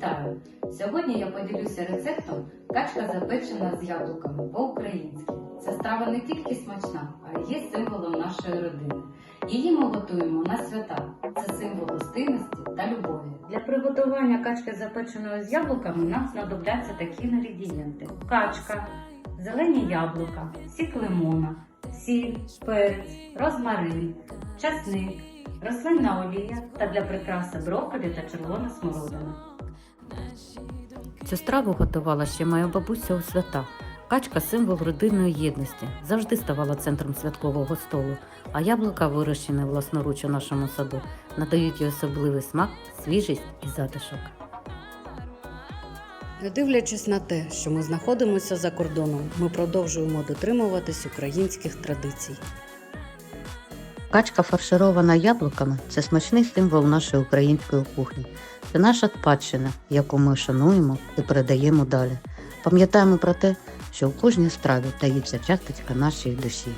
Вітаю! Сьогодні я поділюся рецептом качка запечена з яблуками по-українськи. Ця страва не тільки смачна, а й є символом нашої родини. Її ми готуємо на свята. Це символ гостинності та любові. Для приготування качки запеченої з яблуками нам знадобляться такі інгредієнти: качка, зелені яблука, сік лимона, сіль, перець, розмарин, часник, рослинна олія та для прикраси брокколі та червона смородина. Цю страву готувала ще моя бабуся у свята. Качка символ родинної єдності, завжди ставала центром святкового столу, а яблука, вирощені власноруч у нашому саду, надають їй особливий смак, свіжість і затишок. Не дивлячись на те, що ми знаходимося за кордоном, ми продовжуємо дотримуватись українських традицій. Качка, фарширована яблуками, це смачний символ нашої української кухні. Це наша спадщина, яку ми шануємо і передаємо далі. Пам'ятаємо про те, що у кожній страві таїться часточка нашої душі.